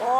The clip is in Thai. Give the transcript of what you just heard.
โอ้